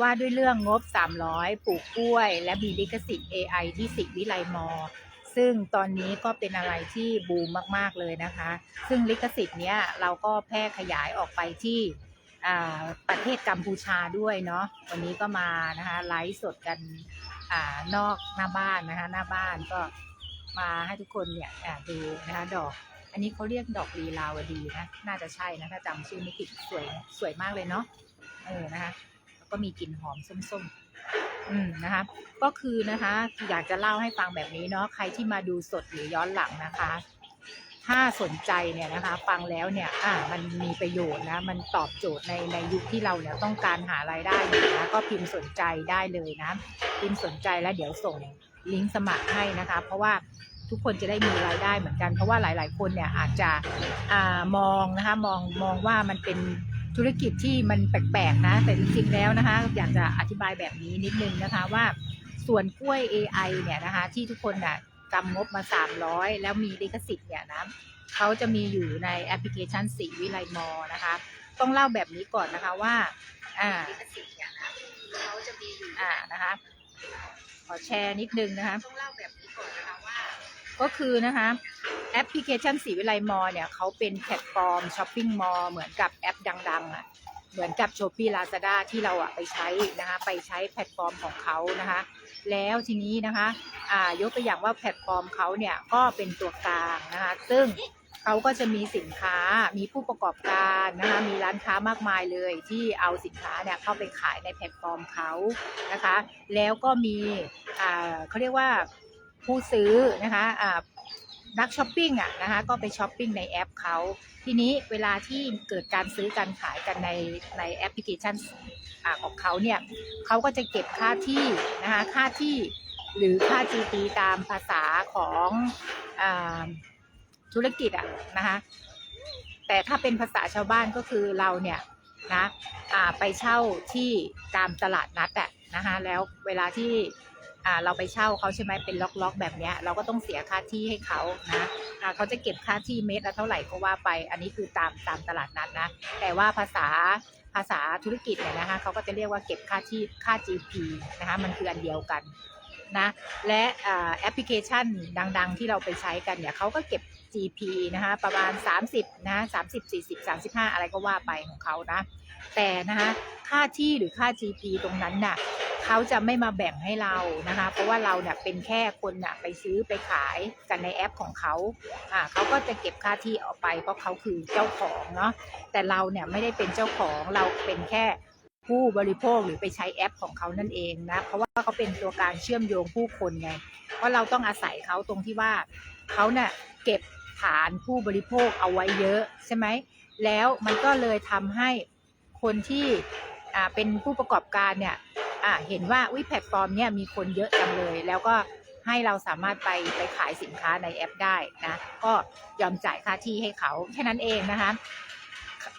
ว่าด้วยเรื่องงบ 300 ปลูกกล้วย และมีลิขสิทธิ์ AI ที่สิวิไลมอ ซึ่งตอนนี้ก็เป็นอะไรที่บูมมาก ๆ เลยนะคะ ซึ่งลิขสิทธิ์เนี้ยเราก็แพร่ขยายออกไปที่ประเทศกัมพูชาด้วยเนาะวันนี้ก็มานะคะไลฟ์สดกันอนอกหน้าบ้านนะคะหน้าบ้านก็มาให้ทุกคนเนี่ยดูนะคะดอก อันนี้เขาเรียกดอกลีลาวดีนะน่าจะใช่นะถ้าจำชื่อไม่ผิดสวยสวยมากเลยเนาะเออนะคะ ก็มีกลิ่นหอมส้มๆ อืมนะคะ ก็คือนะคะ อยากจะเล่าให้ฟังแบบนี้เนาะใครที่มาดูสดหรือย้อนหลังนะคะ ถ้าสนใจเนี่ยนะคะ ฟังแล้วเนี่ย อ่า มันมีประโยชน์นะ มันตอบโจทย์ในในยุคที่เราเนี่ยต้องการหารายได้อยู่นะก็พิมพ์สนใจได้เลยนะพิมพ์สนใจแล้วเดี๋ยวส่งลิงก์สมัครให้นะคะ เพราะว่าทุกคนจะได้มีรายได้เหมือนกัน เพราะว่าหลาย ๆ คนเนี่ยอาจจะอ่ามองนะคะมองมองว่ามันเป็น ธุรกิจที่มันแปลกๆนะ แต่จริงๆแล้วนะคะ อยากจะอธิบายแบบนี้นิดนึงนะคะว่าส่วนกล้วย AI เนี่ยนะคะ ที่ทุกคนน่ะกำงบมา 300 แล้วมีลิขสิทธิ์เนี่ยนะเขาจะมีอยู่ในแอปพลิเคชันสีวิไลมอนะคะ ต้องเล่าแบบนี้ก่อนนะคะว่าอ่าลิขสิทธิ์เนี่ยนะเขาจะมีอยู่อ่านะคะขอแชร์นิดนึงนะคะต้องเล่าแบบนี้ก่อนนะคะว่า ก็คือนะคะแอปพลิเคชันสีวิไลมอเนี่ยเขาเป็นแพลตฟอร์มช้อปปิ้งมอลเหมือนกับแอปดังๆอะเหมือนกับ s h อ p e e Lazada ที่เราอะไปใช้นะคะไปใช้แพลตฟอร์มของเขานะคะแล้วทีนี้นะคะอ่ายกตัวอย่างว่าแพลตฟอร์มเขาเนี่ยก็เป็นตัวกลางนะคะซึ่งเขาก็จะมีสินค้ามีผู้ประกอบการนะคะมีร้านค้ามากมายเลยที่เอาสินค้าเนี่ยเข้าไปขายในแพลตฟอร์มเขานะคะแล้วก็มีอ่าเขาเรียกว่า ผู้ซื้อนะคะนักช้อปปิ้งอะนะคะก็ไปช้อปปิ้งในแอปเขาทีนี้เวลาที่เกิดการซื้อการขายกันในในแอปพลิเคชันอของเขาเนี่ยเขาก็จะเก็บค่าที่นะคะค่าที่หรือค่า GP ตามภาษาของอธุรกิจอะนะคะแต่ถ้าเป็นภาษาชาวบ้านก็คือเราเนี่ยนะไปเช่าที่ตามตลาดนัดอะนะคะแล้วเวลาที่ เราไปเช่าเขาใช่ไหมเป็นล็อกๆ แบบเนี้ยเราก็ต้องเสียค่าที่ให้เขานะเขาจะเก็บค่าที่เมตรละเท่าไหร่ก็ว่าไป อันนี้คือตามตามตลาดนัดนะแต่ว่าภาษาภาษาธุรกิจเนี่ยนะคะเขาก็จะเรียกว่าเก็บค่าที่ค่า GP นะคะมันคืออันเดียวกันนะและอ่าแอปพลิเคชันดังๆ ที่เราไปใช้กันเนี่ยเขาก็เก็บ GP นะคะประมาณ 30นะ30 40 35 อะไรก็ว่าไปของเขานะแต่นะคะค่าที่หรือค่า GP ตรงนั้นน่ะ เขาจะไม่มาแบ่งให้เรานะคะ เพราะว่าเราเนี่ยเป็นแค่คนน่ะไปซื้อไปขายกันในแอปของเขาอ่าเขาก็จะเก็บค่าที่ออกไปเพราะเขาคือเจ้าของเนาะแต่เราเนี่ยไม่ได้เป็นเจ้าของเราเป็นแค่ผู้บริโภคหรือไปใช้แอปของเขานั่นเองนะ เพราะว่าเขาเป็นตัวการเชื่อมโยงผู้คนไง เพราะเราต้องอาศัยเขาตรงที่ว่าเขาเนี่ยเก็บฐานผู้บริโภคเอาไว้เยอะใช่ไหม แล้วมันก็เลยทำให้คนที่อ่าเป็นผู้ประกอบการเนี่ย อ่าเห็นว่าวิแพลตฟอร์มเนี่ยมีคนเยอะจังเลย แล้วก็ให้เราสามารถไปไปขายสินค้าในแอปได้นะก็ยอมจ่ายค่าที่ให้เขาแค่นั้นเองนะคะ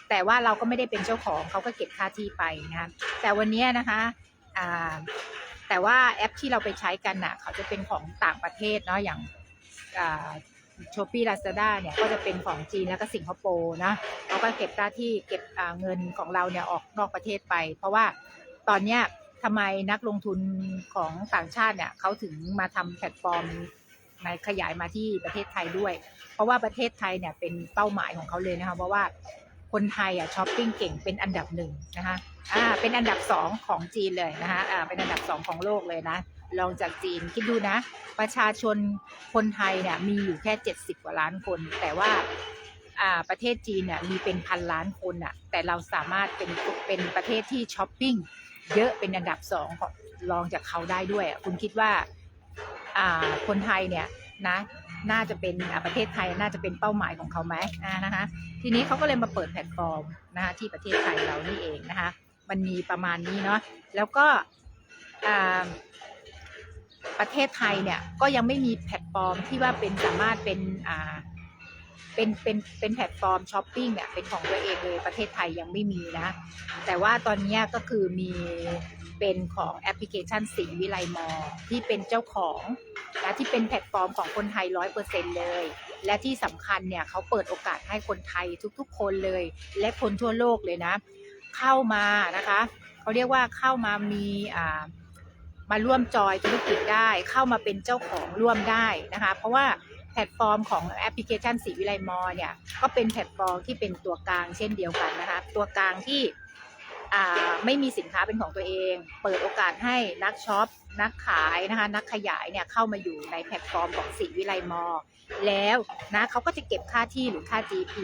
แต่ว่าเราก็ไม่ได้เป็นเจ้าของเขาก็เก็บค่าที่ไปนะคะแต่วันนี้นะคะอ่าแต่ว่าแอปที่เราไปใช้กันน่ะเขาจะเป็นของต่างประเทศเนาะอย่างโชปี้ลาซาด้าเนี่ยก็จะเป็นของจีนแล้วก็สิงคโปร์นะเขาก็เก็บค่าที่เก็บเงินของเราเนี่ยออกนอกประเทศไป เพราะว่าตอนเนี้ย ทำไมนักลงทุนของต่างชาติเนี่ยเขาถึงมาทำแพลตฟอร์มในขยายมาที่ประเทศไทยด้วย เพราะว่าประเทศไทยเนี่ยเป็นเป้าหมายของเขาเลยนะคะเพราะว่าคนไทยอะช้อปปิ้งเก่งเป็นอันดับหนึ่งนะคะอ่าเป็นอันดับสองของจีนเลยนะคะอ่าเป็นอันดับสองของโลกเลยนะรองจากจีนคิดดูนะ ประชาชนคนไทยเนี่ยมีอยู่แค่ 70 กว่าล้านคน แต่ว่าอ่าประเทศจีนเนี่ยมีเป็นพันล้านคนอะแต่เราสามารถเป็นเป็นประเทศที่ช้อปปิ้ง เยอะเป็นอันดับสองของรองจากเขาได้ด้วย คุณคิดว่าคนไทยเนี่ยนะน่าจะเป็นประเทศไทยน่าจะเป็นเป้าหมายของเขาไหมนะคะทีนี้เขาก็เลยมาเปิดแพลตฟอร์มนะคะที่ประเทศไทยเรานี่เองนะคะมันมีประมาณนี้เนาะแล้วก็ประเทศไทยเนี่ยก็ยังไม่มีแพลตฟอร์มที่ว่าเป็นสามารถเป็นอ่า เป็นเป็นเป็นแพลตฟอร์มช้อปปิ้งเนี่ยเป็นของตัวเองเลยประเทศไทยยังไม่มีนะ แต่ว่าตอนนี้ก็คือมีเป็นของแอปพลิเคชันสีวิไลมอที่เป็นเจ้าของและที่เป็นแพลตฟอร์มของคนไทยร้อยเปอร์เซ็นเลย และที่สำคัญเนี่ยเขาเปิดโอกาสให้คนไทยทุกๆ คนเลย และคนทั่วโลกเลยนะ เข้ามานะคะเขาเรียกว่าเข้ามามีอ่ามาร่วมจอยธุรกิจได้เข้ามาเป็นเจ้าของร่วมได้นะคะ เพราะว่า พลตฟอร์มของแอปพลิเคชันสีวิไลมอเนี่ยก็เป็นแพลตฟอร์มที่เป็นตัวกลางเช่นเดียวกันนะคะ ตัวกลางที่ไม่มีสินค้าเป็นของตัวเอง เปิดโอกาสให้นักช็อป นักขายนะคะ นักขยายเนี่ยเข้ามาอยู่ในแพลตฟอร์มของสีวิไลมอ แล้วนะเขาก็จะเก็บค่าที่หรือค่า GP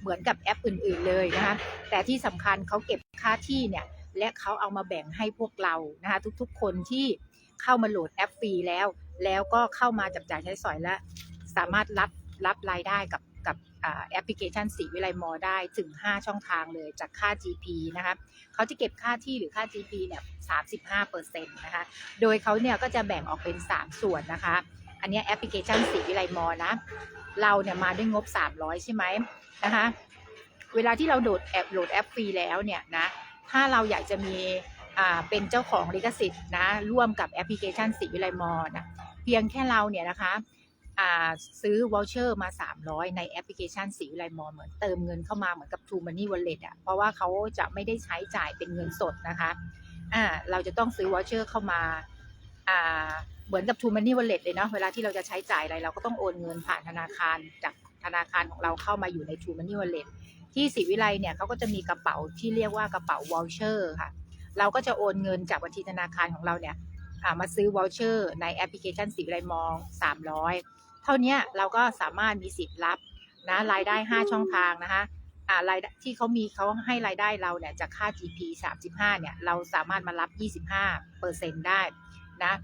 เหมือนกับแอปอื่น ๆ เลยนะคะ แต่ที่สำคัญเขาเก็บค่าที่เนี่ยและเขาเอามาแบ่งให้พวกเรานะคะทุกๆ คนที่เข้ามาโหลดแอปฟรีแล้ว แล้วก็เข้ามาจับจ่ายใช้สอยและ สามารถรับรับรายได้กับกับแอปพลิเคชันสีวิไลมอได้ถึง 5 ช่องทางเลยจากค่า GP นะคะเขาจะเก็บค่าที่หรือค่า GP เนี่ย 35%นะคะ โดยเขาเนี่ยก็จะแบ่งออกเป็น 3 ส่วนนะคะ อันนี้แอปพลิเคชันสีวิไลมอนะ เราเนี่ยมาด้วยงบ 300 ใช่ไหมนะคะ เวลาที่เราโหลดแอปโหลดแอปฟรีแล้วเนี่ยนะ ถ้าเราอยากจะมีอ่าเป็นเจ้าของลิขสิทธิ์นะร่วมกับแอปพลิเคชันสีวิไลมอนะ เพียงแค่เราเนี่ยนะคะ ซื้อวอลเชอร์มา 300 ในแอปพลิเคชันสีวิไลมอเหมือนเติมเงินเข้ามาเหมือนกับ True Money Wallet อะเพราะว่าเขาจะไม่ได้ใช้จ่ายเป็นเงินสดนะคะอ่าเราจะต้องซื้อวอลเชอร์เข้ามาอ่าเหมือนกับ True Money Wallet เลยเนาะเวลาที่เราจะใช้จ่ายอะไรเราก็ต้องโอนเงินผ่านธนาคารจากธนาคารของเราเข้ามาอยู่ใน True Money Wallet ที่ศรีวิไลเนี่ยเขาก็จะมีกระเป๋าที่เรียกว่ากระเป๋าวอลเชอร์ค่ะ เราก็จะโอนเงินจากบัญชีธนาคารของเราเนี่ยมาซื้อวอลเชอร์ในแอปพลิเคชันศรีวิไลมอง 300 เท่านี้เราก็สามารถมีสิทธิ์รับนะรายได้ 5 ช่องทางนะคะอ่ารายที่เขามีเขาให้รายได้เราเนี่ยจากค่า GP 35 เนี่ยเราสามารถมารับ 25เปอร์เซ็นได้นะ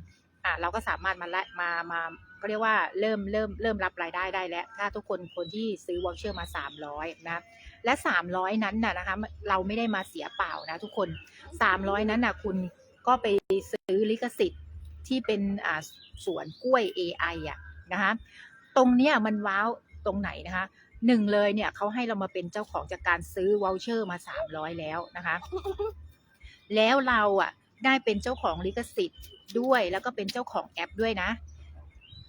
อ่าเราก็สามารถมาละมามาเรียกว่าเริ่มเริ่มเริ่มรับรายได้ได้แล้ว ถ้าทุกคนคนที่ซื้อวอลเชอร์มา 300 นะ และ 300 นั้นน่ะนะคะเราไม่ได้มาเสียเปล่านะทุกคน 300 นั้นน่ะคุณก็ไปซื้อลิขสิทธิ์ที่เป็นอ่าสวนกล้วย AI อะ นะคะ ตรงเนี้ยมันว้าวตรงไหนนะคะหนึ่งเลยเนี่ยเขาให้เรามาเป็นเจ้าของจากการซื้อวอลเชอร์มา300แล้วนะคะ แล้วเราอะได้เป็นเจ้าของลิขสิทธิ์ด้วยแล้วก็เป็นเจ้าของแอปด้วยนะ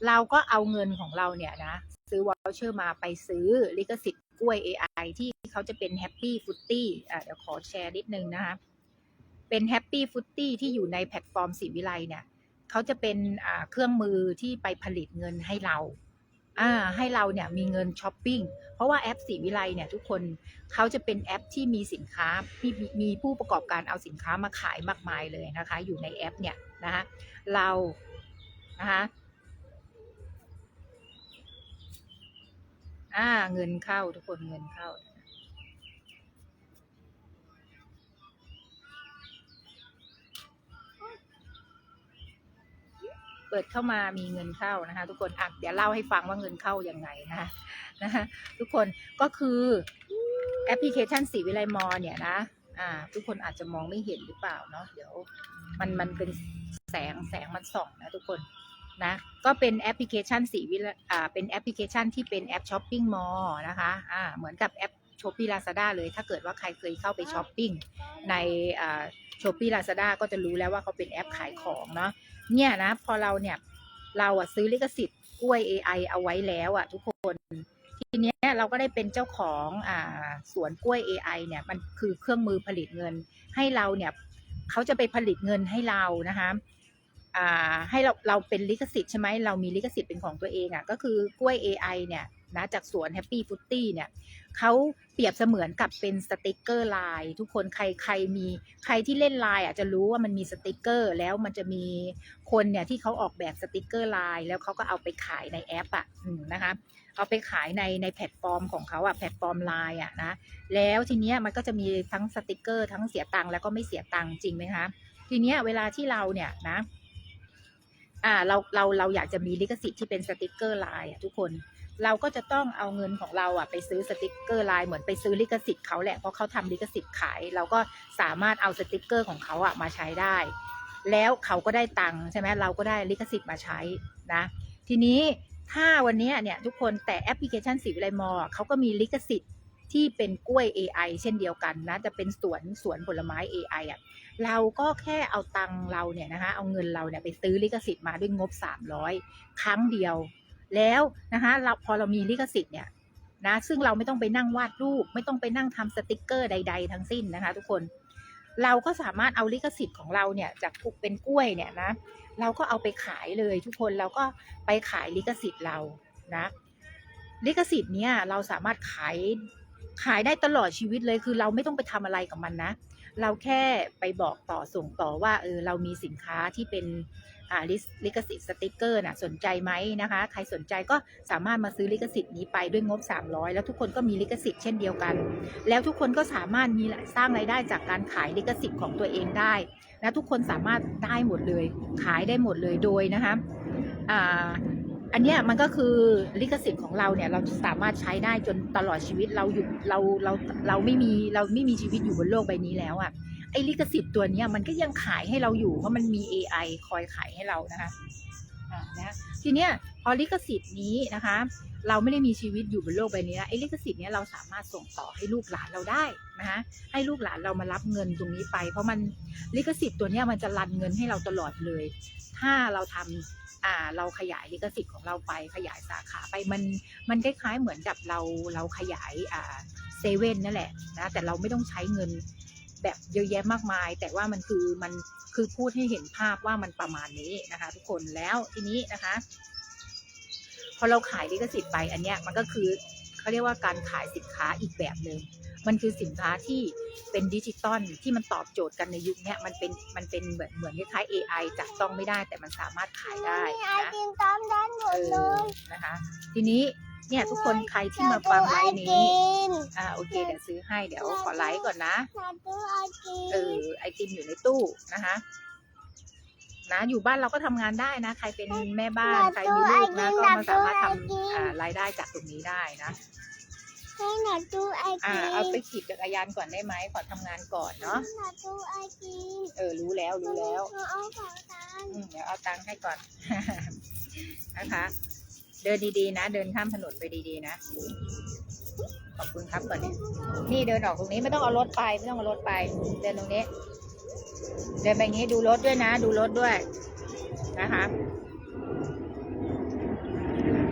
เราก็เอาเงินของเราเนี่ยนะ ซื้อวอลเชอร์มาไปซื้อลิขสิทธิ์กล้วย AI ที่เขาจะเป็นแฮปปี้ฟุตตี้อะเดี๋ยวขอแชร์นิดนึงนะคะ เป็นแฮปปี้ฟุตตี้ที่อยู่ในแพลตฟอร์มสีวิไลเนี่ย เขาจะเป็นเครื่องมือที่ไปผลิตเงินให้เราให้เราเนี่ยมีเงินช้อปปิ้ง เพราะว่าแอปสีวิไลเนี่ยทุกคนเขาจะเป็นแอปที่มีสินค้ามีมีมีผู้ประกอบการเอาสินค้ามาขายมากมายเลยนะคะ อยู่ในแอปเนี่ยนะคะเรานะคะอ่าเงินเข้าทุกคนเงินเข้า เปิดเข้ามามีเงินเข้านะคะ ทุกคนอะเดี๋ยวเล่าให้ฟังว่าเงินเข้ายังไงนะคะนะคะทุกคนก็คือแอปพลิเคชันสีวิไลมอเนี่ยนะอ่า ทุกคนอาจจะมองไม่เห็นหรือเปล่าเนาะเดี๋ยวมันมันเป็นแสงแสงมันส่องนะทุกคนนะก็เป็นแอปพลิเคชันสีวิลอ่าเป็นแอปพลิเคชันที่เป็นแอปช้อปปิ้งมอลนะคะอ่าเหมือนกับแอปช้อปปี้ลาซาด้าเลยถ้าเกิดว่าใครเคยเข้าไปช้อปปิ้งในอ่า ช้อปปี้ลาซาด้าก็จะรู้แล้วว่าเขาเป็นแอปขายของเนาะเนี่ยนะ พอเราเนี่ยเราอะซื้อลิขสิทธิ์กล้วย AI เอาไว้แล้วอะทุกคนทีเนี้ยเราก็ได้เป็นเจ้าของอ่าสวนกล้วย AI เนี่ยมันคือเครื่องมือผลิตเงิน ให้เราเนี่ยเขาจะไปผลิตเงินให้เรานะคะอ่าให้เราเราเป็นลิขสิทธิ์ใช่ไหมเรามีลิขสิทธิ์เป็นของตัวเองอะ่ะก็คือกล้วย AI เนี่ย นะจากสวน Happy f o o t ี e เนี่ยเขาเปรียบเสมือนกับเป็นสติกเกอร์ไลน์ทุกคนใครใครมีใครที่เล่นไลน์อะจะรู้ว่ามันมีสติกเกอร์แล้วมันจะมีคนเนี่ยที่เขาออกแบบสติกเกอร์ไลน์แล้วเขาก็เอาไปขายในแอปอะนะคะเอาไปขายในในแพลตฟอร์มของเขาอะแพลตฟอร์มไลน์อะนะแล้วทีเนี้ยมันก็จะมีทั้งสติกเกอร์ทั้งเสียตังค์แล้วก็ไม่เสียตังค์จริงไหมคะทีเนี้ยเวลาที่เราเนี่ยนะอ่าเราเราเราอยากจะมีลิขสิทธิ์ที่เป็นสติกเกอร์ไลน์อะทุกคน เราก็จะต้องเอาเงินของเราอะไปซื้อสติกเกอร์ไลน์เหมือนไปซื้อลิขสิทธิ์เขาแหละเพราะเขาทำลิขสิทธิ์ขาย เราก็สามารถเอาสติกเกอร์ของเขาอะมาใช้ได้ แล้วเขาก็ได้ตังค์ใช่ไหมเราก็ได้ลิขสิทธิ์มาใช้นะ ทีนี้ถ้าวันนี้เนี่ยทุกคนแต่แอปพลิเคชันสีวิไลมอเขาก็มีลิขสิทธิ์ที่เป็นกล้วย AI เช่นเดียวกันนะ จะเป็นสวนสวนผลไม้ AI อะเราก็แค่เอาตังค์เราเนี่ยนะคะเอาเงินเราเนี่ยไปซื้อลิขสิทธิ์มาด้วยงบ 300 ครั้งเดียว แล้วนะคะเราพอเรามีลิขสิทธิ์เนี่ยนะซึ่งเราไม่ต้องไปนั่งวาดรูป ไม่ต้องไปนั่งทำสติกเกอร์ใด ๆ ทั้งสิ้นนะคะ ทุกคนเราก็สามารถเอาลิขสิทธิ์ของเราเนี่ยจากทุกเป็นกล้วยเนี่ยนะเราก็เอาไปขายเลยทุกคนเราก็ไปขายลิขสิทธิ์เรานะลิขสิทธิ์เนี่ยเราสามารถขายขายได้ตลอดชีวิตเลยคือเราไม่ต้องไปทำอะไรกับมันนะ เราแค่ไปบอกต่อส่งต่อว่าเออเรามีสินค้าที่เป็น ลิลิขสิทธิ์สติกเกอร์น่ะสนใจไหมนะคะ ใครสนใจก็สามารถมาซื้อลิขสิทธิ์นี้ไปด้วยงบ 300 แล้วทุกคนก็มีลิขสิทธิ์เช่นเดียวกัน แล้วทุกคนก็สามารถมีสร้างรายได้จากการขายลิขสิทธิ์ของตัวเองได้นะทุกคนสามารถได้หมดเลยขายได้หมดเลยโดยนะคะอ่าอันนี้มันก็คือลิขสิทธิ์ของเราเนี่ยเราสามารถใช้ได้จนตลอดชีวิตเราอยู่เราเราเราไม่มีเราไม่มีชีวิตอยู่บนโลกใบนี้แล้วอะ่ะ ไอ้ลิขสิทธิ์ตัวนี้มันก็ยังขายให้เราอยู่เพราะมันมี AI คอยขายให้เรานะคะนะทีเนี้ยพอลิขสิทธิ์นี้นะคะ เราไม่ได้มีชีวิตอยู่บนโลกใบนี้นะไอ้ลิขสิทธิ์เนี้ยเราสามารถส่งต่อให้ลูกหลานเราได้นะคะให้ลูกหลานเรามารับเงินตรงนี้ไป เพราะมันลิขสิทธิ์ตัวเนี้ยมันจะรันเงินให้เราตลอดเลย ถ้าเราทำอ่าเราขยายลิขสิทธิ์ของเราไปขยายสาขาไปมันมันคล้ายๆเหมือนกับเราเราขยายอ่าเซเว่นนั่นแหละนะแต่เราไม่ต้องใช้เงิน แบบเยอะแยะมากมาย แต่ว่ามันคือมันคือพูดให้เห็นภาพว่ามันประมาณนี้นะคะ ทุกคนแล้วทีนี้นะคะ พอเราขายลิขสิทธิ์ไปอันเนี้ยมันก็คือเขาเรียกว่าการขายสินค้าอีกแบบหนึ่งมันคือสินค้าที่เป็นดิจิตอลที่มันตอบโจทย์กันในยุคเนี้ยมันเป็นมันเป็นเหมือนเหมือนคล้ายๆ AI จับต้องไม่ได้แต่มันสามารถขายได้มีไอนะติมตามด้านหมเอดเลอยนะคะ ทีนี้ เนี่ยทุกคนใครที่มาฟังไลฟ์นี้ อ่าโอเคเดี๋ยวซื้อให้เดี๋ยวขอไลฟ์ก่อนนะอยากดูไอติมเออไอติมอยู่ในตู้นะคะนะอยู่บ้านเราก็ทำงานได้นะ ใครเป็นแม่บ้าน ใครมีลูกนะก็มาสามารถทำอ่ารายได้จากตรงนี้ได้นะให้หนูดูไออ่าติมเอาไปขี่จักรยานก่อนได้ไหมขอทำงานก่อนเนาะหนูดูไอติมเออรู้แล้วรู้แล้วหนูเอาของกันอืมเดี๋ยวเอาตังค์ให้ก่อนนะคะ เดินดีๆนะ เดินข้ามถนนไปดีๆนะ ขอบคุณครับก่อนเนี่ยนี่เดินออกตรงนี้ไม่ต้องเอารถไปไม่ต้องเอารถไป เดินตรงนี้ เดินไปงนี้ดูรถด้วยนะ ดูรถด้วยนะคะ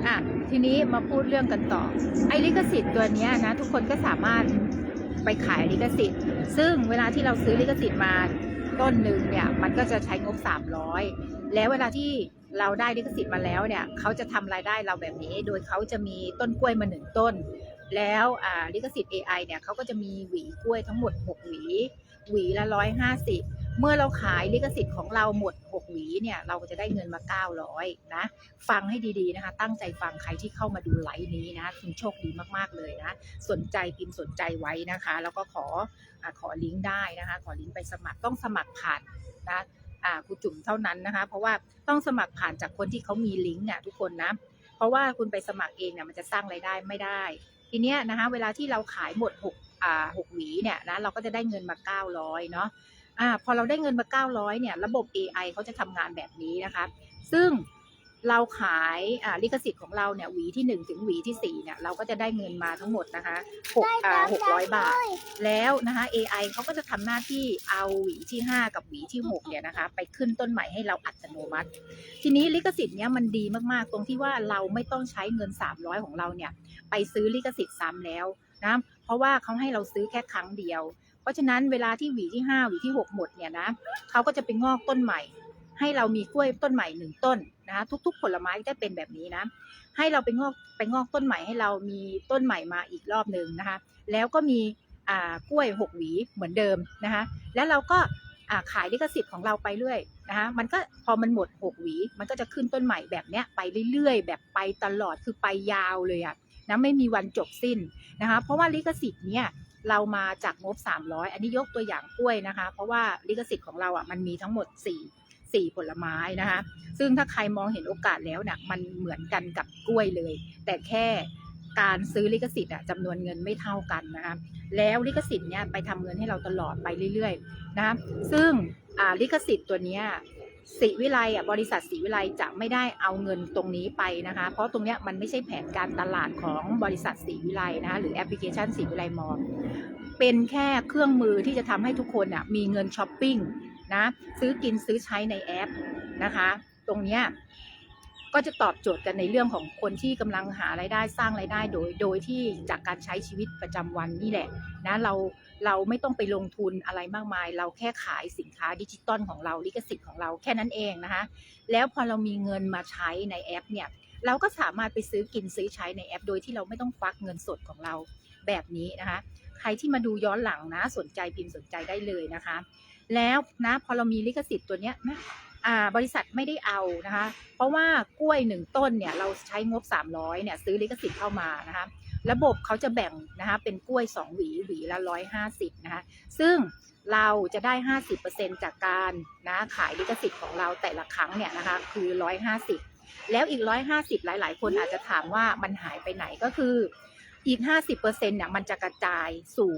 อะทีนี้มาพูดเรื่องกันต่อ ไอ้ลิขสิทธิ์ตัวเนี้ยนะ ทุกคนก็สามารถไปขายลิขสิทธิ์ ซึ่งเวลาที่เราซื้อลิขสิทธิ์มาต้นหนึ่งเนี่ย มันก็จะใช้งบ 300 แล้วเวลาที่ เราได้ลิขสิทธิ์มาแล้วเนี่ยเขาจะทำรายได้เราแบบนี้ โดยเขาจะมีต้นกล้วยมาหนึ่งต้น แล้วลิขสิทธิ์ AI เนี่ยเขาก็จะมีหวีกล้วยทั้งหมด 6 หวี หวีละ 150 เมื่อเราขายลิขสิทธิ์ของเราหมด 6 หวีเนี่ยเราก็จะได้เงินมา 900 นะ ฟังให้ดีๆนะคะ ตั้งใจฟังใครที่เข้ามาดูไลฟ์นี้นะคุณโชคดีมากๆเลยนะ สนใจพิมพ์สนใจไว้นะคะ แล้วก็ขออขอลิงก์ได้นะคะ ขอลิงก์ไปสมัครต้องสมัครผ่านนะ ครูจุ๋มเท่านั้นนะคะ เพราะว่าต้องสมัครผ่านจากคนที่เขามีลิงก์อะทุกคนนะเพราะว่าคุณไปสมัครเองเนี่ยมันจะสร้างรายได้ไม่ได้ ทีเนี้ยนะคะเวลาที่เราขายหมด6อ่า6หวีเนี่ยนะเราก็จะได้เงินมา 900เนาะอ่าพอเราได้เงินมา 900เนี่ยระบบ AI เขาจะทำงานแบบนี้นะคะ ซึ่ง เราขายอ่าลิขสิทธิ์ของเราเนี่ยหวีที่1ถึงหวีที่4เนี่ยเราก็จะได้เงินมาทั้งหมดนะคะ6อ่า600บาท แล้วนะคะ AI เขาก็จะทำหน้าที่เอาหวีที่5กับหวีที่6เนี่ยนะคะ ไปขึ้นต้นใหม่ให้เราอัตโนมัติ ทีนี้ลิขสิทธิ์เนี้ยมันดีมากๆ ตรงที่ว่าเราไม่ต้องใช้เงิน300ของเราเนี่ยไปซื้อลิขสิทธิ์ซ้ำแล้วนะเพราะว่าเขาให้เราซื้อแค่ครั้งเดียว เพราะฉะนั้นเวลาที่หวีที่5หวีที่6หมดเนี่ยนะเขาก็จะไปงอกต้นใหม่ ให้เรามีกล้วยต้นใหม่หนึ่งต้นนะคะทุก ๆ ผลไม้จะเป็นแบบนี้นะ ให้เราไปงอกไปงอกต้นใหม่ให้เรามีต้นใหม่มาอีกรอบหนึ่งนะคะ แล้วก็มีกล้วยหกหวีเหมือนเดิมนะคะ แล้วเราก็ขายลิขสิทธิ์ของเราไปเรื่อยนะคะ มันก็พอมันหมดหกหวี มันก็จะขึ้นต้นใหม่แบบเนี้ยไปเรื่อยๆ แบบไปตลอดคือไปยาวเลยอะนะไม่มีวันจบสิ้นนะคะ เพราะว่าลิขสิทธิ์เนี่ยเรามาจากงบ 300 อันนี้ยกตัวอย่างกล้วยนะคะ เพราะว่าลิขสิทธิ์ของเราอะมันมีทั้งหมด 4 4ผลไม้นะคะ ซึ่งถ้าใครมองเห็นโอกาสแล้วเนี่ยมันเหมือนกันกับกล้วยเลย แต่แค่การซื้อลิขสิทธิ์อะจำนวนเงินไม่เท่ากันนะคะแล้วลิขสิทธิ์เนี่ยไปทำเงินให้เราตลอดไปเรื่อยๆนะะซึ่งลิขสิทธิ์ตัวเนี้ยสีวิไลอะบริษัทสีวิไลจะไม่ได้เอาเงินตรงนี้ไปนะคะ เพราะตรงเนี้ยมันไม่ใช่แผนการตลาดของบริษัทสีวิไลนะคะหรือแอปพลิเคชันสีวิไลมอลเป็นแค่เครื่องมือที่จะทำให้ทุกคนอะมีเงินช้อปปิ้ง นะ ซื้อกินซื้อใช้ในแอปนะคะ ตรงเนี้ยก็จะตอบโจทย์กันในเรื่องของคนที่กำลังหารายได้สร้างรายได้โดย โดยที่จากการใช้ชีวิตประจำวันนี่แหละนะเราเราไม่ต้องไปลงทุนอะไรมากมาย เราแค่ขายสินค้าดิจิตอลของเราลิขสิทธิ์ของเราแค่นั้นเองนะคะ แล้วพอเรามีเงินมาใช้ในแอปเนี่ยเราก็สามารถไปซื้อกินซื้อใช้ในแอป โดยที่เราไม่ต้องควักเงินสดของเราแบบนี้นะคะ ใครที่มาดูย้อนหลังนะสนใจพิมพ์สนใจได้เลยนะคะ แล้วนะพอเรามีลิขสิทธิ์ตัวเนี้ยนะบริษัทไม่ได้เอานะคะ เพราะว่ากล้วยหนึ่งต้นเนี่ยเราใช้งบ 300เนี่ยซื้อลิขสิทธิ์เข้ามานะคะ ระบบเขาจะแบ่งนะคะเป็นกล้วย 2 หวีหวีละ 150นะคะ ซึ่งเราจะได้ 50%จากการนะขายลิขสิทธิ์ของเราแต่ละครั้งเนี่ยนะคะคือ 150 แล้วอีก 150 หลาย ๆ คนอาจจะถามว่ามันหายไปไหนก็คืออีก 50%เนี่ยมันจะกระจายสู่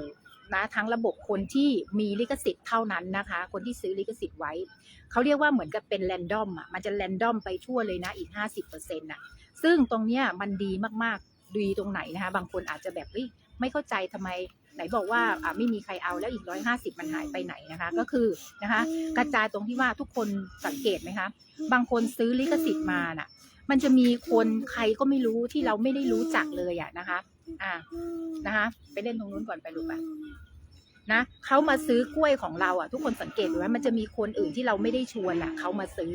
นะทั้งระบบคนที่มีลิขสิทธิ์เท่านั้นนะคะ คนที่ซื้อลิขสิทธิ์ไว้เขาเรียกว่าเหมือนกับเป็นแรนดอมอะมันจะแรนดอมไปทั่วเลยนะอีก 50%น่ะซึ่งตรงเนี้ยมันดีมากๆดีตรงไหนนะคะ บางคนอาจจะแบบไม่เข้าใจทำไมไหนบอกว่าอ่าไม่มีใครเอาแล้วอีก 150 มันหายไปไหนนะคะ ก็คือนะคะ กระจายตรงที่ว่าทุกคนสังเกตไหมคะ บางคนซื้อลิขสิทธิ์มาน่ะ มันจะมีคนใครก็ไม่รู้ที่เราไม่ได้รู้จักเลยอะนะคะ อ่านะคะ ไปเล่นตรงนู้นก่อนไปลูกไปนะเขามาซื้อกล้วยของเราอะ ทุกคนสังเกตดูว่ามันจะมีคนอื่นที่เราไม่ได้ชวนอะเขามาซื้อ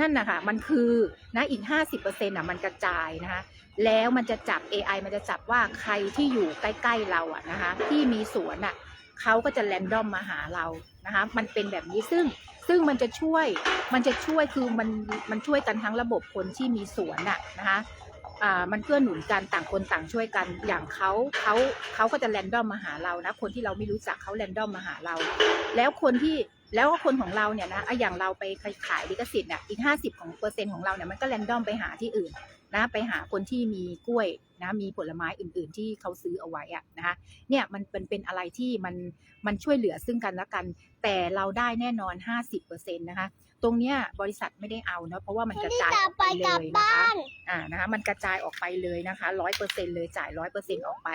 นั่นนะคะมันคือนะอีก 50%อะมันกระจายนะคะ แล้วมันจะจับ AI มันจะจับว่าใครที่อยู่ใกล้ๆเราอะนะคะ ที่มีสวนอะเขาก็จะแรนดอมมาหาเรานะคะ มันเป็นแบบนี้ซึ่ง ซึ่งมันจะช่วยมันจะช่วยคือมันมันช่วยกันทั้งระบบคนที่มีสวนอะนะคะอ่ามันเกื้อหนุนกันต่างคนต่างช่วยกันอย่างเขาเขาเขาก็จะแรนดอมมาหาเรานะคนที่เราไม่รู้จักเขาแรนดอมมาหาเรา แล้วคนที่แล้วคนของเราเนี่ยนะอะอย่างเราไปขายลิขสิทธิ์เนี่ยอีก50ของเปอร์เซ็นต์ของเราเนี่ยมันก็แรนดอมไปหาที่อื่นนะไปหาคนที่มีกล้วย นะมีผลไม้อื่น ๆ ที่เขาซื้อเอาไว้อะนะคะเนี่ยมันเป็นเป็นอะไรที่มันมันช่วยเหลือซึ่งกันและกัน แต่เราได้แน่นอน 50%นะคะตรงเนี้ยบริษัทไม่ได้เอาเนาะเพราะว่ามันกระจายออกไปเลยนะคะอ่านะคะมันกระจายออกไปเลยนะคะร้อยเปอร์เซ็นเลยจ่ายร้อยเปอร์เซ็นออกไป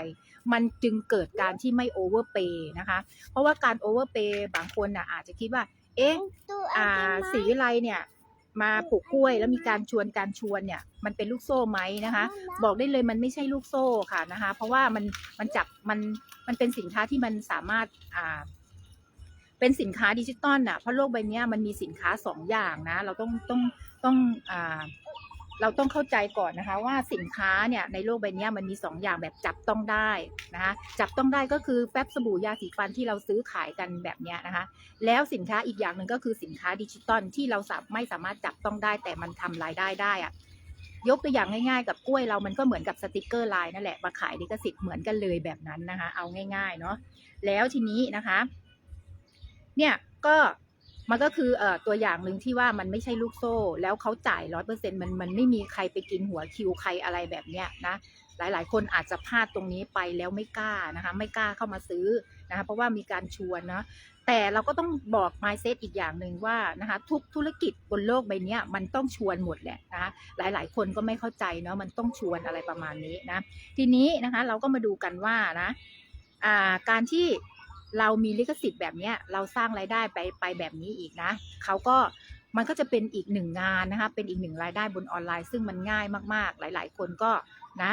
มันจึงเกิดการที่ไม่โอเวอร์เปย์นะคะ เพราะว่าการโอเวอร์เปย์บางคนอะอาจจะคิดว่า เอ๊ะอ่าสีวิไลเนี่ย มาปลูกกล้วยแล้วมีการชวนการชวนเนี่ย มันเป็นลูกโซ่ไหมนะคะ บอกได้เลยมันไม่ใช่ลูกโซ่ค่ะนะคะ เพราะว่ามันมันจับมันมันเป็นสินค้าที่มันสามารถอ่าเป็นสินค้าดิจิตอลน่ะเพราะโลกใบเนี้ยมันมีสินค้าสองอย่างนะ เราต้องต้องต้องอ่า เราต้องเข้าใจก่อนนะคะว่าสินค้าเนี่ยในโลกใบนี้มันมีสองอย่างแบบจับต้องได้นะคะจับต้องได้ก็คือแป๊บสบู่ยาสีฟันที่เราซื้อขายกันแบบเนี้ยนะคะแล้วสินค้าอีกอย่างหนึ่งก็คือสินค้าดิจิตอลที่เราสไม่สามารถจับต้องได้แต่มันทำรายได้ได้อะยกตัวอย่างง่ายๆ กับกล้วยเรามันก็เหมือนกับสติกเกอร์ไลน์นั่นแหละมาขายลิขสิทธิ์เหมือนกันเลยแบบนั้นนะคะ เอาง่ายๆเนาะแล้วทีนี้นะคะ เนี่ยก็ มันก็คือเอ่อตัวอย่างหนึ่งที่ว่ามันไม่ใช่ลูกโซ่ แล้วเขาจ่ายร้อยเปอร์เซ็นต์มันมันไม่มีใครไปกินหัวคิวใครอะไรแบบเนี้ยนะหลาย ๆ คนอาจจะพลาดตรงนี้ไปแล้วไม่กล้านะคะไม่กล้าเข้ามาซื้อนะคะเพราะว่ามีการชวนเนาะแต่เราก็ต้องบอก mindset อีกอย่างหนึ่งว่านะคะทุกธุรกิจบนโลกใบนี้มันต้องชวนหมดแหละนะคะหลาย ๆ คนก็ไม่เข้าใจเนาะมันต้องชวนอะไรประมาณนี้นะทีนี้นะคะเราก็มาดูกันว่านะการที่ เรามีลิขสิทธิ์แบบนี้เราสร้างรายได้ไปไปแบบนี้อีกนะเขาก็มันก็จะเป็นอีกหนึ่งงานนะคะเป็นอีกหนึ่งรายได้บนออนไลน์ ซึ่งมันง่ายมาก ๆ หลาย ๆ คนก็นะ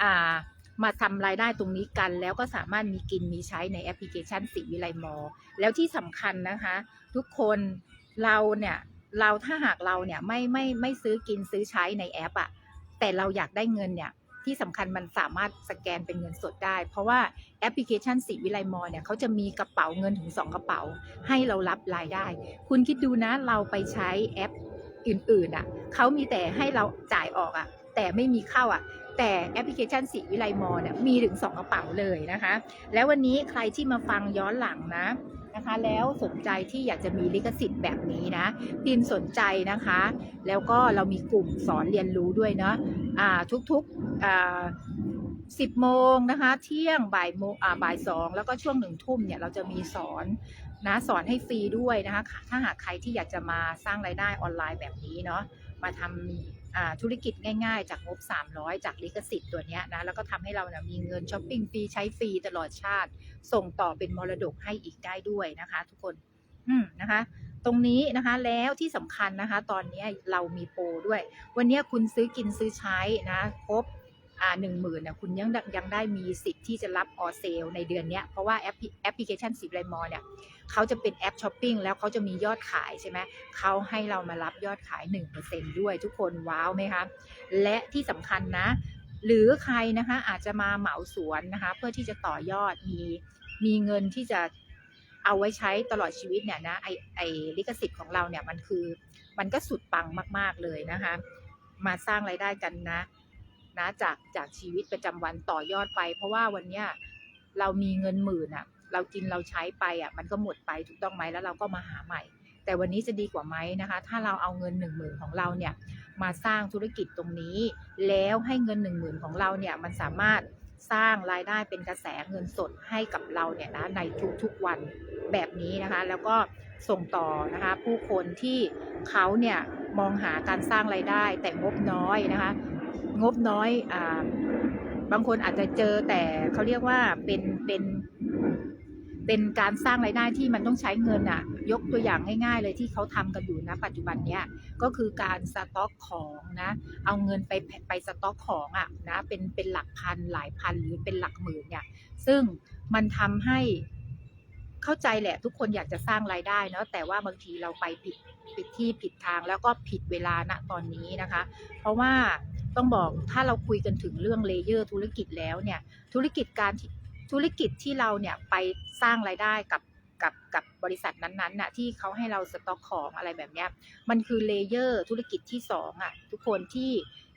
อ่ามาทำรายได้ตรงนี้กัน แล้วก็สามารถมีกินมีใช้ในแอปพลิเคชันสิวิไลมอ แล้วที่สำคัญนะคะ ทุกคนเราเนี่ยเราถ้าหากเราเนี่ยไม่ไม่ไม่ซื้อกินซื้อใช้ในแอปอะแต่เราอยากได้เงินเนี่ย ที่สำคัญมันสามารถสแกนเป็นเงินสดได้ เพราะว่าแอปพลิเคชันสิวิไลมอเนี่ยเขาจะมีกระเป๋าเงินถึง 2 กระเป๋า ให้เรารับรายได้ คุณคิดดูนะเราไปใช้แอปอื่นๆอะเขามีแต่ให้เราจ่ายออกอะแต่ไม่มีเข้าอะแต่แอปพลิเคชันสิวิไลมอเนี่ยมีถึง 2 กระเป๋าเลยนะคะ แล้ววันนี้ใครที่มาฟังย้อนหลังนะ นะคะ แล้วสนใจที่อยากจะมีลิขสิทธิ์แบบนี้นะพิมพ์สนใจนะคะ แล้วก็เรามีกลุ่มสอนเรียนรู้ด้วยเนาะทุกๆอ่าสิบโมงนะคะ เที่ยงบ่ายโมงอ่าบ่ายสองแล้วก็ช่วงหนึ่งทุ่มเนี่ยเราจะมีสอนนะสอนให้ฟรีด้วยนะคะ ถ้าหากใครที่อยากจะมาสร้างรายได้ออนไลน์แบบนี้เนาะมาทำ ธุรกิจง่ายๆ จากงบ 300 จากลิขสิทธิ์ตัวนี้นะแล้วก็ทำให้เรานะมีเงินช้อปปิ้งฟรีใช้ฟรีตลอดชาติ ส่งต่อเป็นมรดกให้อีกได้ด้วยนะคะ ทุกคนอืมนะคะ ตรงนี้นะคะแล้วที่สำคัญนะคะ ตอนนี้เรามีโปรด้วย วันนี้คุณซื้อกินซื้อใช้นะครบ หนึ่งหมื่นนะคุณยังยังได้มีสิทธิ์ที่จะรับออเซลในเดือนนี้เพราะว่าแอปพลิแอปพลิเคชันสิบไลมอเนี่ยเขาจะเป็นแอปช้อปปิ้งแล้วเขาจะมียอดขายใช่ไหมเขาให้เรามารับยอดขาย 1%ด้วยทุกคนว้าวไหมคะและที่สำคัญนะ หรือใครนะคะอาจจะมาเหมาสวนนะคะเพื่อที่จะต่อยอดมีมีเงินที่จะเอาไว้ใช้ตลอดชีวิตเนี่ยนะไอไอลิขสิทธิ์ของเราเนี่ยมันคือ มันก็สุดปังมาก ๆเลยนะคะ มาสร้างไรายได้กันนะ นะจากจากชีวิตประจำวันต่อยอดไป เพราะว่าวันเนี้ยเรามีเงินหมื่นอะเรากินเราใช้ไปอะมันก็หมดไปถูกต้องไหมแล้วเราก็มาหาใหม่ แต่วันนี้จะดีกว่าไหมนะคะ ถ้าเราเอาเงินหนึ่งหมื่นของเราเนี่ยมาสร้างธุรกิจตรงนี้ แล้วให้เงินหนึ่งหมื่นของเราเนี่ยมันสามารถสร้างรายได้เป็นกระแสเงินสดให้กับเราเนี่ยนะในทุกๆวันแบบนี้นะคะ แล้วก็ส่งต่อนะคะ ผู้คนที่เขาเนี่ยมองหาการสร้างรายได้แต่งบน้อยนะคะ งบน้อยอ่าบางคนอาจจะเจอแต่เขาเรียกว่าเป็นเป็นเป็นการสร้างรายได้ที่มันต้องใช้เงินอะยกตัวอย่างง่ายๆเลยที่เขาทำกันอยู่นะปัจจุบันเนี้ยก็คือการสต็อกของนะ เอาเงินไปไปสต็อกของอะนะเป็นเป็นหลักพันหลายพันหรือเป็นหลักหมื่นเนี่ยซึ่งมันทำให้เข้าใจแหละ ทุกคนอยากจะสร้างรายได้เนาะแต่ว่าบางทีเราไปผิดผิดที่ผิดทางแล้วก็ผิดเวลาณตอนนี้นะคะ เพราะว่า ต้องบอกถ้าเราคุยกันถึงเรื่องเลเยอร์ธุรกิจแล้วเนี่ยธุรกิจการธุรกิจที่เราเนี่ยไปสร้างรายได้กับกับกับบริษัทนั้นๆน่ะที่เขาให้เราสต็อกของอะไรแบบเนี้ยมันคือเลเยอร์ธุรกิจที่สองอะทุกคนที่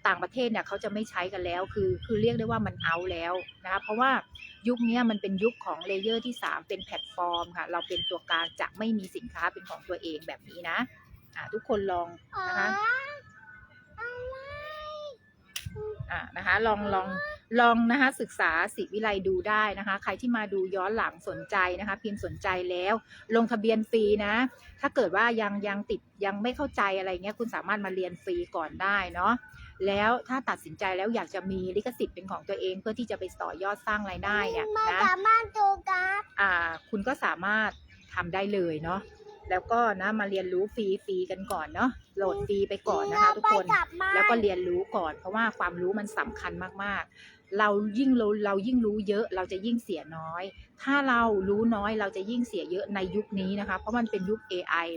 ต่างประเทศเนี่ยเขาจะไม่ใช้กันแล้วคือคือเรียกได้ว่ามันเอาแล้วนะคะเพราะว่ายุคนี้มันเป็นยุคของเลเยอร์ที่ 3 เป็นแพลตฟอร์มค่ะ เราเป็นตัวกลางจะไม่มีสินค้าเป็นของตัวเองแบบนี้นะอ่าทุกคนลองนะคะ อ่านะคะลองลองลองนะคะศึกษาสิวิไลดูได้นะคะ ใครที่มาดูย้อนหลังสนใจนะคะ พิมพ์สนใจแล้ว ลงทะเบียนฟรีนะ ถ้าเกิดว่ายังยังติดยังไม่เข้าใจอะไรเงี้ยคุณสามารถมาเรียนฟรีก่อนได้เนาะแล้วถ้าตัดสินใจแล้วอยากจะมีลิขสิทธิ์เป็นของตัวเองเพื่อที่จะไปต่อยอดสร้างรายได้เนี่ยมานะสามารถดูกับอ่า คุณก็สามารถทำได้เลยเนาะ แล้วก็นะมาเรียนรู้ฟรีฟรีกันก่อนเนาะโหลดฟรีไปก่อนนะคะทุกคนเราไปกลับบ้านแล้วก็เรียนรู้ก่อน เพราะว่าความรู้มันสำคัญมากๆ เรายิ่งเราเรายิ่งรู้เยอะเราจะยิ่งเสียน้อย ถ้าเรารู้น้อยเราจะยิ่งเสียเยอะในยุคนี้นะคะ เพราะมันเป็นยุค AI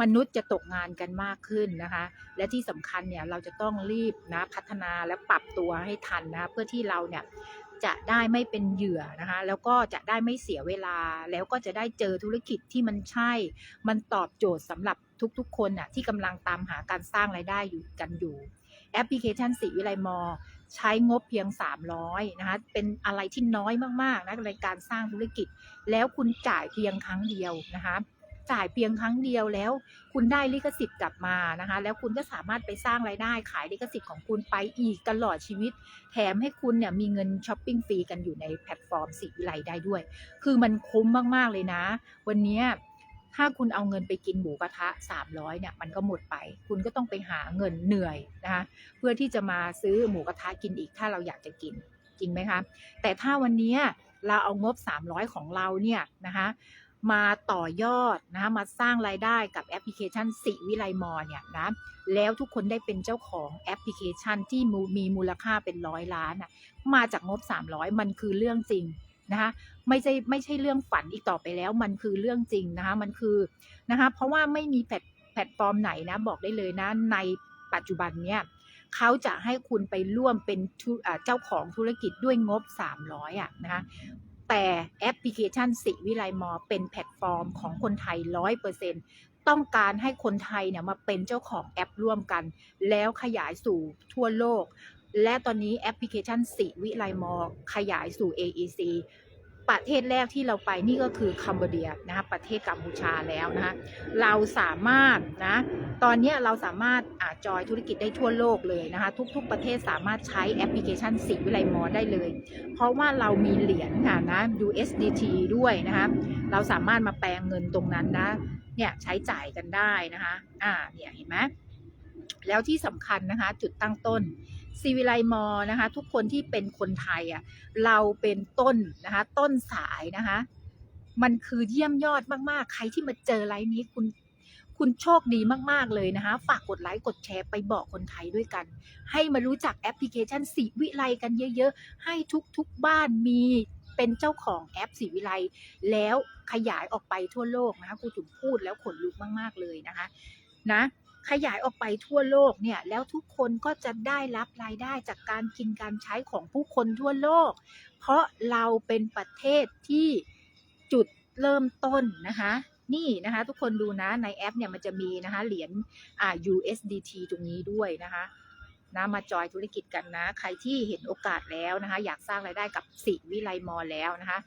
มนุษย์จะตกงานกันมากขึ้นนะคะ และที่สำคัญเนี่ยเราจะต้องรีบนะพัฒนาและปรับตัวให้ทันนะเพื่อที่เราเนี่ย จะได้ไม่เป็นเหยื่อนะคะ แล้วก็จะได้ไม่เสียเวลา แล้วก็จะได้เจอธุรกิจที่มันใช่ มันตอบโจทย์สำหรับทุกๆ คนน่ะที่กำลังตามหาการสร้างรายได้อยู่กันอยู่ แอปพลิเคชันสีวิไลมอ ใช้งบเพียง 300นะคะ เป็นอะไรที่น้อยมากๆนะในการสร้างธุรกิจ แล้วคุณจ่ายเพียงครั้งเดียวนะคะ จ่ายเพียงครั้งเดียวแล้ว คุณได้ลิขสิทธิ์กลับมานะคะ แล้วคุณก็สามารถไปสร้างรายได้ขายลิขสิทธิ์ของคุณไปอีกตลอดชีวิต แถมให้คุณเนี่ยมีเงินช้อปปิ้งฟรีกันอยู่ในแพลตฟอร์มสีวิไลได้ด้วย คือมันคุ้มมากๆเลยนะ วันนี้ถ้าคุณเอาเงินไปกินหมูกระทะ 300เนี่ยมันก็หมดไป คุณก็ต้องไปหาเงินเหนื่อยนะคะเพื่อที่จะมาซื้อหมูกระทะกินอีกถ้าเราอยากจะกินจริงไหมคะแต่ถ้าวันนี้เราเอางบ 300 ของเราเนี่ยนะคะ มาต่อยอดนะคะมาสร้างรายได้กับแอปพลิเคชันสิวิไลมอเนี่ยนะแล้วทุกคนได้เป็นเจ้าของแอปพลิเคชันที่มูมีมูลค่าเป็นร้อยล้านอะมาจากงบ 300 มันคือเรื่องจริงนะคะไม่ใช่ไม่ใช่เรื่องฝันอีกต่อไปแล้วมันคือเรื่องจริงนะคะมันคือนะคะเพราะว่าไม่มีแพลตแพลตฟอร์มไหนนะบอกได้เลยนะในปัจจุบันเนี่ยเขาจะให้คุณไปร่วมเป็นเจ้าของธุรกิจด้วยงบ 300อะนะคะ แต่แอปพลิเคชันสิวิไลมอเป็นแพลตฟอร์มของคนไทย 100%ต้องการให้คนไทยเนี่ยมาเป็นเจ้าของแอปร่วมกัน แล้วขยายสู่ทั่วโลก และตอนนี้แอปพลิเคชันสิวิไลมอขยายสู่ AEC ประเทศแรกที่เราไปนี่ก็คือคัมโบเดียนะคะประเทศกัมพูชาแล้วนะคะเราสามารถนะตอนนี้เราสามารถอาจอยธุรกิจได้ทั่วโลกเลยนะคะทุกๆประเทศสามารถใช้แอปพลิเคชันสิวิไลมอได้เลย เพราะว่าเรามีเหรียญค่ะนะ USDT ด้วยนะคะเราสามารถมาแปลงเงินตรงนั้นนะเนี่ยใช้จ่ายกันได้นะคะอ่าเนี่ยเห็นไหมแล้วที่สำคัญนะคะจุดตั้งต้น ซีวิไลมอนะคะ ทุกคนที่เป็นคนไทยอะเราเป็นต้นนะคะ ต้นสายนะคะ มันคือเยี่ยมยอดมากๆ ใครที่มาเจอไลน์นี้คุณคุณโชคดีมาก ๆ เลยนะคะ ฝากกดไลค์ กดแชร์ไปบอกคนไทยด้วยกัน ให้มารู้จักแอปพลิเคชันสีวิไลกันเยอะๆ ให้ทุก ๆ บ้านมีเป็นเจ้าของแอปสีวิไลแล้วขยายออกไปทั่วโลกนะคะครูจุ๋มพูดแล้วขนลุกมาก ๆ เลยนะคะ นะ ขยายออกไปทั่วโลกเนี่ยแล้วทุกคนก็จะได้รับรายได้จากการกินการใช้ของผู้คนทั่วโลก เพราะเราเป็นประเทศที่จุดเริ่มต้นนะคะนี่นะคะทุกคนดูนะในแอปเนี่ยมันจะมีนะคะเหรียญอ่า USDT ตรงนี้ด้วยนะคะนะมาจอยธุรกิจกันนะ ใครที่เห็นโอกาสแล้วนะคะ อยากสร้างรายได้กับสิวิไลมอลแล้วนะคะ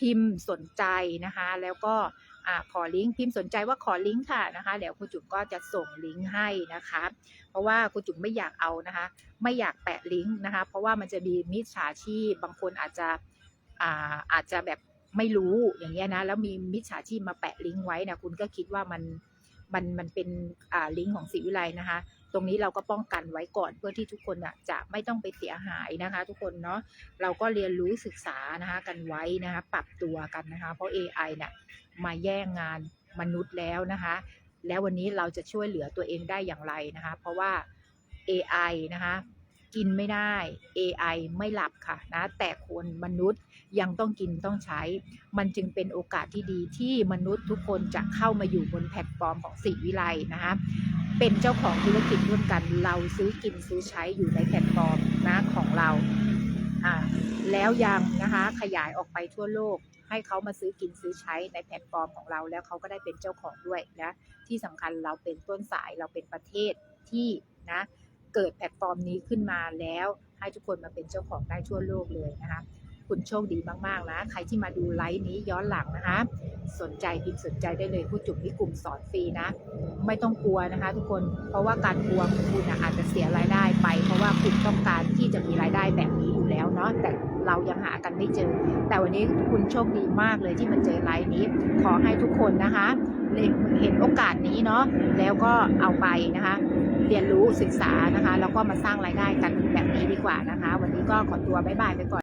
พิมพ์สนใจนะคะ แล้วก็ขอลิงก์พิมพ์สนใจว่าขอลิงก์ค่ะนะคะเดี๋ยวครูจุ๋มก็จะส่งลิงก์ให้นะคะ เพราะว่าครูจุ๋มไม่อยากเอานะคะ ไม่อยากแปะลิงก์นะคะ เพราะว่ามันจะมีมิจฉาชีพบางคนอาจจะอ่าอาจจะแบบไม่รู้อย่างเงี้ยนะแล้วมีมิจฉาชีพมาแปะลิงก์ไว้นะคุณก็คิดว่ามันมันมันเป็นอ่าลิงก์ของศิวิไลนะคะ ตรงนี้เราก็ป้องกันไว้ก่อนเพื่อที่ทุกคนจะไม่ต้องไปเสียหายนะคะ ทุกคนเนาะเราก็เรียนรู้ศึกษานะคะกันไว้นะคะปรับตัวกันนะคะ เพราะ AI เนี่ยมาแย่งงานมนุษย์แล้วนะคะ แล้ววันนี้เราจะช่วยเหลือตัวเองได้อย่างไรนะคะ เพราะว่า AI นะคะกินไม่ได้ AI ไม่หลับค่ะนะแต่คนมนุษย์ยังต้องกินต้องใช้ มันจึงเป็นโอกาสที่ดีที่มนุษย์ทุกคนจะเข้ามาอยู่บนแพลตฟอร์มของสีวิไลนะคะ เป็นเจ้าของธุรกิจร่วมกัน เราซื้อกินซื้อใช้อยู่ในแพลตฟอร์มนะของเราอ่าแล้วยังนะคะขยายออกไปทั่วโลก ให้เขามาซื้อกินซื้อใช้ในแพลตฟอร์มของเรา แล้วเขาก็ได้เป็นเจ้าของด้วยนะที่สำคัญเราเป็นต้นสายเราเป็นประเทศที่นะเกิดแพลตฟอร์มนี้ขึ้นมาแล้วให้ทุกคนมาเป็นเจ้าของได้ทั่วโลกเลยนะคะ คุณโชคดีมากๆนะใครที่มาดูไลฟ์นี้ย้อนหลังนะคะ สนใจพิมพ์สนใจได้เลยผู้จุ่มที่กลุ่มสอนฟรีนะ ไม่ต้องกลัวนะคะ ทุกคนเพราะว่าการกลัวคุณอาจจะเสียรายได้ไป เพราะว่าคุณต้องการที่จะมีรายได้แบบนี้อยู่แล้วเนาะแต่เรายังหากันไม่เจอ แต่วันนี้คุณโชคดีมากเลยที่มาเจอไลฟ์นี้ ขอให้ทุกคนนะคะเห็นโอกาสนี้เนาะแล้วก็เอาไปนะคะ เรียนรู้ศึกษานะคะ แล้วก็มาสร้างรายได้กันแบบนี้ดีกว่านะคะ วันนี้ก็ขอตัวบ๊ายบายไปก่อน